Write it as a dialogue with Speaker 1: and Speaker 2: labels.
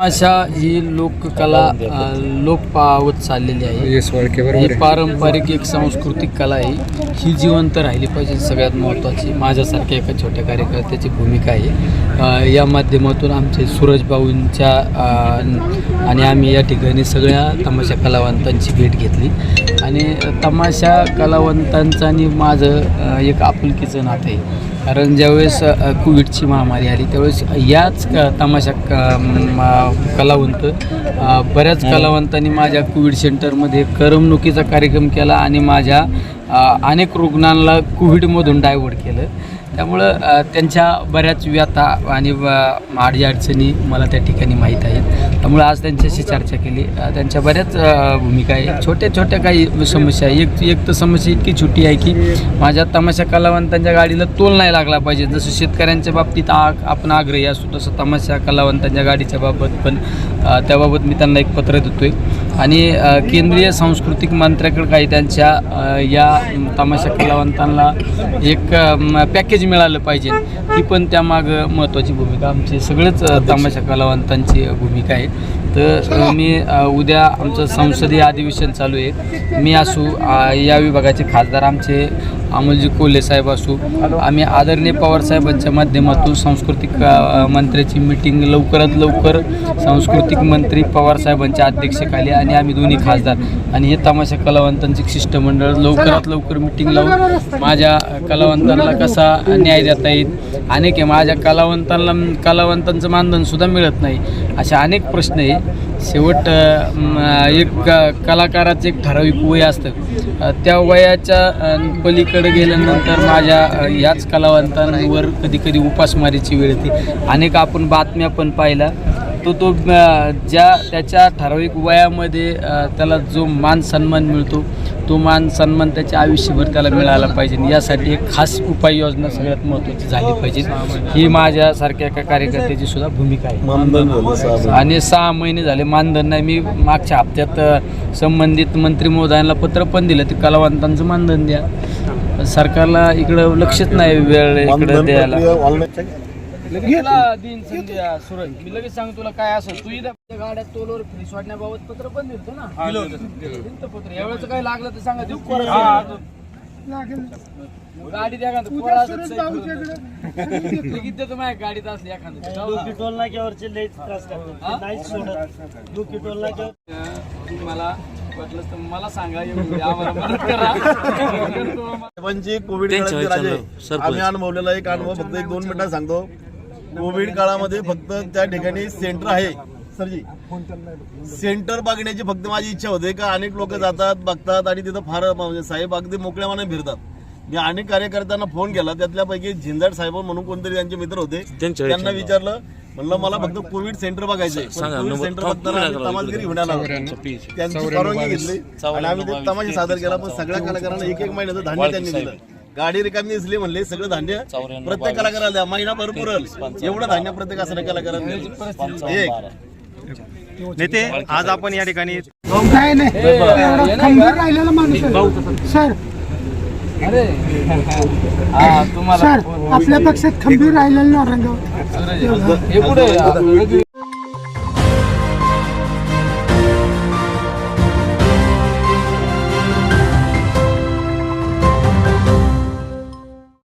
Speaker 1: तमाशा ही लोककला अ, लोप पावत चाललेली आहे.
Speaker 2: वाळके
Speaker 1: ही
Speaker 2: बरोबर आहे.
Speaker 1: पारंपरिक एक सांस्कृतिक कला आहे. ही जिवंत राहिली पाहिजे सगळ्यात महत्त्वाची. माझ्यासारख्या एका छोट्या कार्यकर्त्याची भूमिका आहे. अ, या माध्यमातून आमचे सूरज भाऊंच्या अ, आणि आम्ही या ठिकाणी सगळ्या तमाशा कलावंतांची भेट घेतली. आणि तमाशा कलावंतांचं आणि माझं एक आपुलकीचं नातं आहे. कारण ज्यावेळेस कोविडची महामारी आली त्यावेळेस याच क तमाशा क म- कलावंत बऱ्याच कलावंतांनी माझ्या कोविड सेंटरमध्ये करमणुकीचा कार्यक्रम केला आणि माझ्या अनेक रुग्णांना कोविडमधून डायव्हर्ट केलं. त्यामुळं त्यांच्या बऱ्याच व्यथा आणि अडी अडचणी मला त्या ठिकाणी माहीत आहेत. त्यामुळं आज त्यांच्याशी चर्चा केली. त्यांच्या बऱ्याच भूमिका आहे छोट्या छोट्या काही समस्या आहे एक एक तर समस्या इतकी छोटी आहे की माझ्या तमाशा कलावंतांच्या गाडीला तोल नाही लागला पाहिजे. जसं शेतकऱ्यांच्या बाबतीत आ आपण आग्रही असतो तसं तमाशा कलावंतांच्या गाडीच्या बाबत पण त्याबाबत मी त्यांना एक पत्र देतो आहे आणि केंद्रीय सांस्कृतिक मंत्र्याकडे काही त्यांच्या या तमाशा कलावंतांना एक पॅकेज पॅकेज मिळालं पाहिजे. ही पण त्यामागं महत्त्वाची भूमिका. आमची सगळेच तमाशा कलावंतांची भूमिका आहे. तर मी उद्या आमचं संसदीय अधिवेशन चालू आहे. मी असू या विभागाचे खासदार आमचे अमोलजी कोल्हे साहेब असू आम्ही आदरणीय पवार साहेबांच्या माध्यमातून सांस्कृतिक मंत्र्याची मिटिंग लवकरात लवकर सांस्कृतिक मंत्री पवार साहेबांच्या अध्यक्षतेखाली आणि आम्ही दोन्ही खासदार. आणि हे तमाशा कलावंतांचे शिष्टमंडळ लवकरात लवकर मिटिंग लावून माझ्या कलावंतांना कसा न्याय देता येईल? अनेक आहे. माझ्या कलावंतांना कलावंतांचं मानधनसुद्धा मिळत नाही. असे अनेक प्रश्न आहे. शेवट एक क- कलाकाराचं एक ठराविक वय असतं. त्या वयाच्या पलीकडे पलीकडे गेल्यानंतर माझ्या याच कलावंतांवर कधी कधी उपासमारीची वेळ येते. अनेक आपण बातम्या पण पाहिल्या. तो तो ज्या त्याच्या ठराविक वयामध्ये त्याला जो मान सन्मान मिळतो तो मान सन्मान त्याच्या आयुष्यभर त्याला मिळाला पाहिजे. यासाठी एक खास उपाययोजना सगळ्यात महत्त्वाची झाली पाहिजे. ही माझ्यासारख्या एका कार्यकर्त्याची सुद्धा भूमिका आहे. आणि सहा महिने झाले. मानधन नाही मी मागच्या हप्त्यात संबंधित मंत्री महोदयांना पत्र पण दिलं. ते कलावंतांचं मानधन द्या. सरकारला इकडं लक्षच नाही वेळ इकडं द्यायला. मी लगेच सांग तुला काय असं तू इथं त्या गाड्यात टोलवर फ्री सोडण्याबाबत पत्र पण दिलतो ना. दिलतं पत्र. यावेळेस काय लागलं तर सांगा देऊ? गाडी द्या का? देतो गाडीत असली एखादं.
Speaker 3: टोल नाक्यावरचे लई त्रास? करतात.
Speaker 1: मला तर मला सांगा आम्हाला मदत करा.
Speaker 4: राजे आम्ही अनुभवलेला एक अनुभव फक्त एक दोन मिनिटात सांगतो. कोविड काळामध्ये फक्त त्या ठिकाणी सेंटर आहे. सरजी सेंटर बघण्याची फक्त माझी इच्छा होते का अनेक लोक जातात बघतात आणि तिथं फार म्हणजे साहेब अगदी मोकळ्या मनाने फिरतात. मी अनेक कार्यकर्त्यांना फोन केला त्यातल्यापैकी झिंजाड साहेब म्हणून कोणतरी त्यांचे मित्र होते. त्यांना विचारलं म्हणलं मला फक्त कोविड सेंटर बघायचंय. कोविड सेंटर बघताना आम्ही आला. त्यांची परवानगी घेतली. आणि आम्ही ते तमाशा सादर केला पण सगळ्या कलाकारांना एक एक महिन्याचं धान्य त्यांनी दिलं. गाडी रिकामी दिसली म्हणले सगळं धान्य प्रत्येक कलाकाराला द्या. महिना भरपूर एवढं धान्य प्रत्येक असं कलाकारांना. एक.
Speaker 5: नेते आज आपण या ठिकाणी
Speaker 6: नाही नाही. एवढा खंबीर राहिलेला माणूस आहे. सर
Speaker 1: अरे. हा तुम्हाला
Speaker 6: सर आपल्या पक्षात खंबीर राहिलेला नारंगाव
Speaker 1: हे पुढे